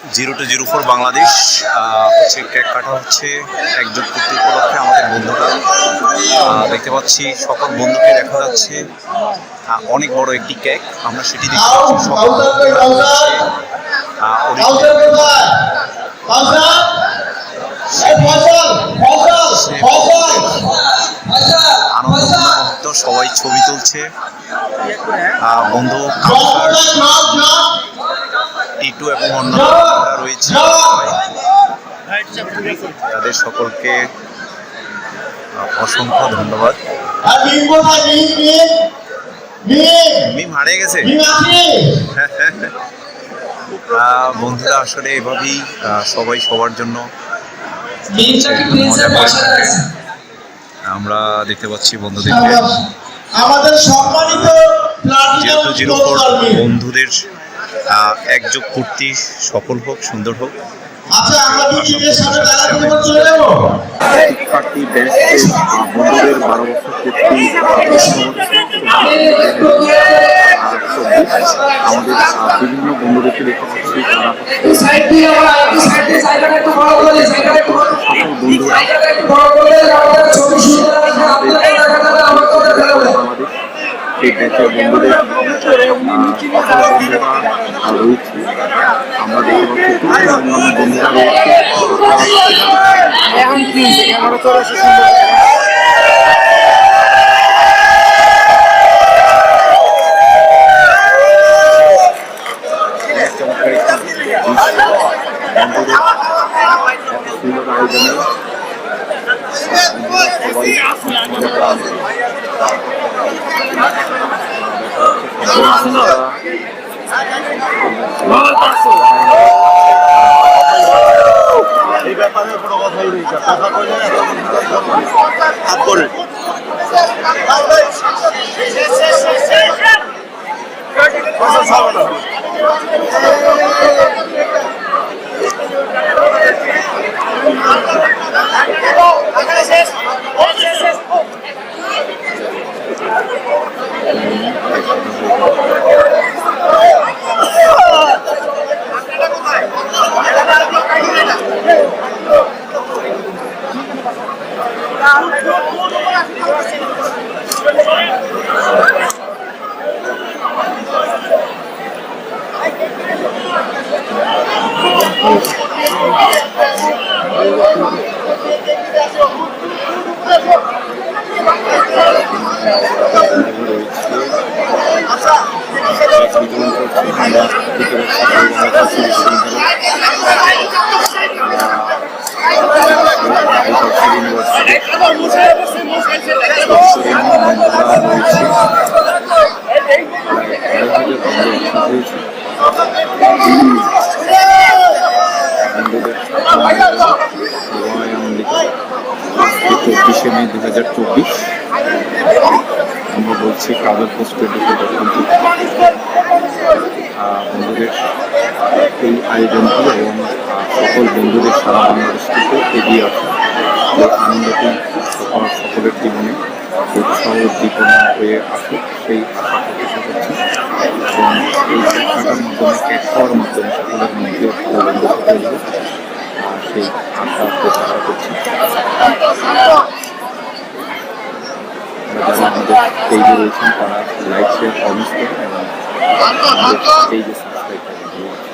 Zero two zero four Bangladesh হচ্ছে cake কাটা হচ্ছে একযোগ পূর্তি উপলক্ষে আমাদের বন্ধুরা। দেখতে পাচ্ছি সকল বন্ধুকে দেখা যাচ্ছে। অনেক বড় একটি কেক আমরা সেটি দেখতে পাচ্ছি সকল বন্ধুরা হচ্ছে, আনন্দ সবাই ছবি তুলছে। বন্ধু টিটু এবং অন্যান্য রয়েছে তাদের সকলকে অসংখ্য ধন্যবাদ। মিম হারিয়ে গেছে? বন্ধুরা আসলে এভাবেই সবাই সবার জন্য আমরা দেখতে পাচ্ছি বন্ধুদেরকে। আমাদের সম্মানিত। বন্ধুদের একযোগ পূর্তি সফল হোক সুন্দর হোক। আচ্ছা শিক্ষার্থী ব্যাচকে বন্ধুদের বারো বছর পূর্তি আমাদের বিভিন্ন বন্ধুদেরকে দেখতে পাচ্ছি তারা সাইড দিয়ে সেই ব্যাচের বন্ধুদের রয়েছে আমরা দেখতে পাচ্ছি অন্যান্য বন্ধুরা রয়েছে একটি দৃশ্য বন্ধুদের এত সুন্দর আয়োজনে সবাই মজা করা এই ব্যাপারে কোনো কথাই নেই কথা কইলে হাত করে আমরা ভিতরে কাছে বিশ্ববিদ্যালয় চব্বিশে বলছি থেকে আহ, বন্ধুদের এই আয়োজনটি এবং সকল বন্ধুদের সারা বাংলাদেশ থেকে এগিয়ে আসা এই আনন্দটি সকল সকলের জীবনে উৎসাহ উদ্দীপনা হয়ে আসুক সেই আশা প্রত্যাশা করছি। এবং এই চেষ্টাটার মাধ্যমে এক খাওয়ার মাধ্যমে সকলের মধ্যে ভালো আর সেই আশা যারা আমাদের পেজে লাইক শেয়ার কমেন্টস করুন এবং পেজে সাবস্ক্রাইব করুন